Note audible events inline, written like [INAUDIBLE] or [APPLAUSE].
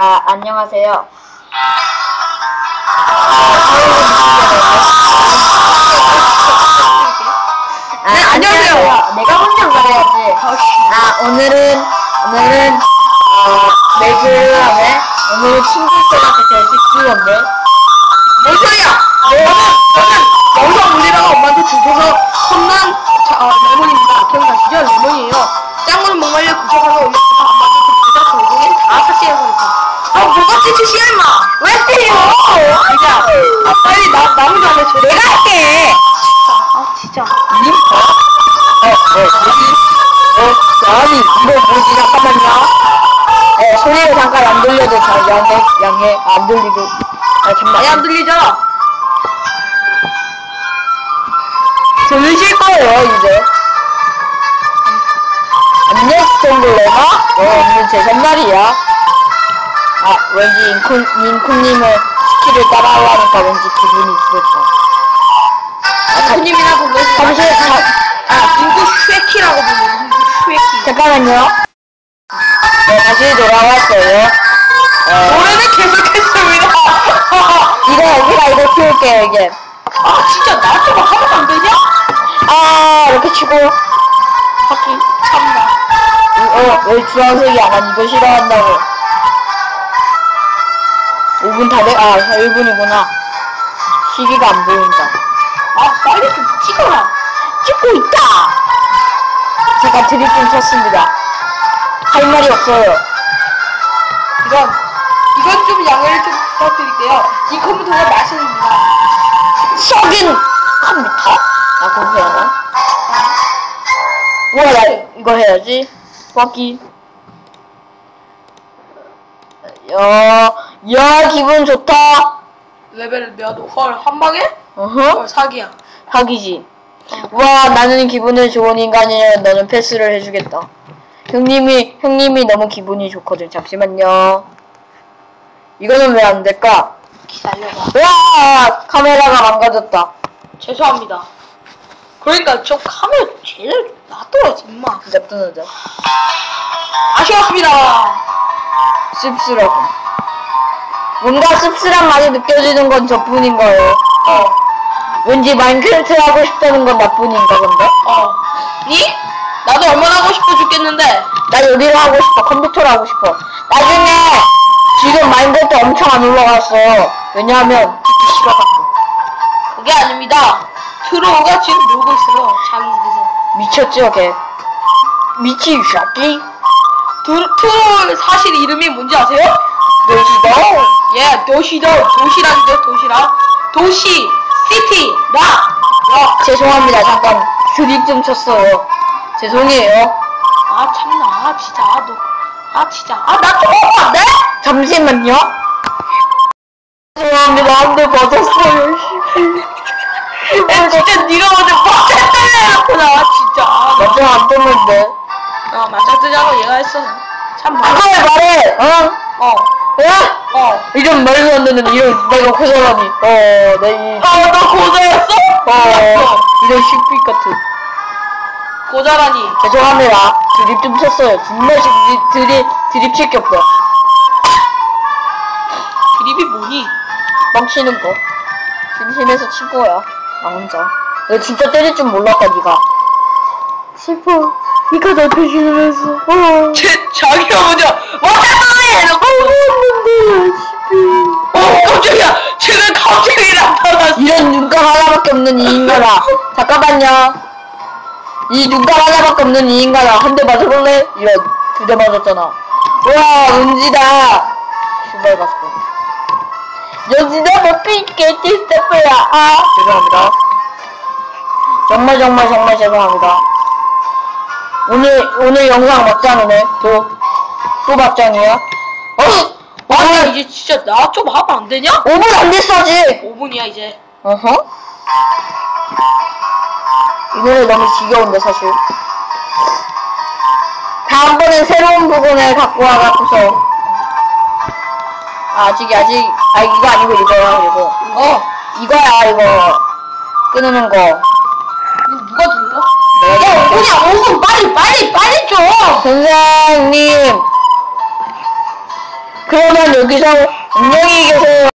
아, 안녕하세요. 아, 네, 안녕하세요. 내가 먼저 말해야지. 아, 오늘은, 오늘은, 어, 매주함에, 오늘은 친구들한테 제일 씹기건데. 뭔 소리야? 저는 영상 올리다가 엄마한테 주셔서 혼난 자, 어, 레몬입니다. 기억나시죠? 레몬이에요. 짱구는 목말려 구석하고 나, 나무 좀 해줘. 내가 할게! 아, 진짜. 님? 어? 어, 어, 뭐지? 어, 아니, 이거 뭐지? 잠깐만요. 어, 소리를 잠깐 안 들려도 잘 양해, 양해, 안 들리고. 아. 많이 안 들리잖아. 들리실 거예요, 이제. 안녕, 스톤글레마? 어, 오늘 제 선날이야. 아, 왠지 인콘, 인콘님의 스킬을 따라하려니까 왠지 기분이 그렇다. 아, 잠- 부님이나 불러주세요. 잠시, 잠, 아, 인구 쉐키라고 불러요. 인구 쉐키. 잠깐만요. 네, 다시 돌아왔어요. 어, 노래는 계속했습니다. [LAUGHS] 이거, 여기가 이거 키울게요, 이게. 아, 진짜 나한테 막 하면 안 되냐? 아, 이렇게 치고. 하긴, 참나. 어, 왜 주황색이 안 한? 이거 싫어한다고. 5분 다 돼, 아, 1분이구나. 시기가 안 보인다. 아, 빨리 좀 찍어라. 찍고 있다! 제가 드립 좀 쳤습니다. 할 말이 없어요. 이건, 이건 좀 양해를 좀 부탁드릴게요. 이 컴퓨터가 맛있습니다. 썩인 컴퓨터? 아, 그렇게 하나? 우와, 나 이거 해야지. 꽉기. 야, 야, 기분 좋다. 레벨 몇? 헐, 한 방에? 어허. 헐, 사기야. 사기지. 와, 나는 기분이 좋은 인간이라 너는 패스를 해주겠다. 형님이, 형님이 너무 기분이 좋거든. 잠시만요. 이거는 왜 안 될까? 기다려봐. 와, 카메라가 망가졌다. 죄송합니다. 그러니까 저 카메라 제대로 놔둬야지, 임마. 냅두는데. 아쉬웠습니다. 씁쓸하고. 뭔가 씁쓸한 맛이 느껴지는 건 저뿐인 거예요. 어, 왠지 마인크래프트 하고 싶다는 건 나뿐인가 본데? 어. 니? 나도 얼마나 하고 싶어 죽겠는데. 나 요리를 하고 싶어. 컴퓨터를 하고 싶어. 나중에 지금 마인크래프트 엄청 안 올라갔어. 왜냐하면 듣기 싫어갖고. 그게 아닙니다. 트로우가 지금 놀고 있어요. 자기 집에서. 미쳤죠, 걔. 미치 샤끼? 트- 트로우 사실 이름이 뭔지 아세요? 도시도? 도시락이죠, 도시락. 도시, 시티, 락, 락. 죄송합니다. 잠깐 드립 좀 쳤어요. 죄송해요. 아, 참나. 아, 진짜. 아, 너. 아, 진짜. 아, 나좀 먹으면 안 돼? 잠시만요. 죄송합니다. 한대 받았어요. 야, 진짜 네가 오늘 맞짱 뜨려놓구나, 진짜. 아, 나- 맞아, 안 뜨는데. 아, 맞짱 뜨자고 얘가 했어. 참. 그걸 말해, 어? 어, 야! 어. 이런 말도 안 되는 이런 내가 고사라니. 어, 내 이. 아, 너 고자였어? 어, 이런 식빛 같은. 고자라니. 죄송합니다. 드립 좀 쳤어요. 정말 드립, 드립, 드립 칠게 없어. 드립이 뭐니? 뻥치는 거. 심심해서 친 거야. 나 혼자. 너 진짜 때릴 줄 몰랐다, 니가. 슬퍼. 니가 날 배신을 했어. 어. 쟤, 자기 하나밖에 없는 이 인간아. 잠깐만요. 이 눈감 하나밖에 없는 이 인간아. 한 대 맞아볼래? 이런. 두 대 맞았잖아. 우와, 은지다. 신발 갔어. 연지다 못 삐게 디스터프야. 아, 죄송합니다. 정말 정말 정말 죄송합니다. 오늘 오늘 영상 막장이네. 또, 또 막장이야? 어? 오늘 이제 진짜 나 좀 하면 안 되냐? 5분 안 됐어 아직. 5분이야, 이제. 어허. 이 노래 너무 지겨운데 사실. 다음번엔 새로운 부분을 갖고 와갖고서 아, 아직 아직 아 이거 아니고 이거야 이거 어 이거야 이거 끊는 거 이거 누가 눌러? 내가 야, 5분이야, 5분. 빨리, 빨리, 빨리 줘. 선생님 그러면 여기서 안녕히 계세요.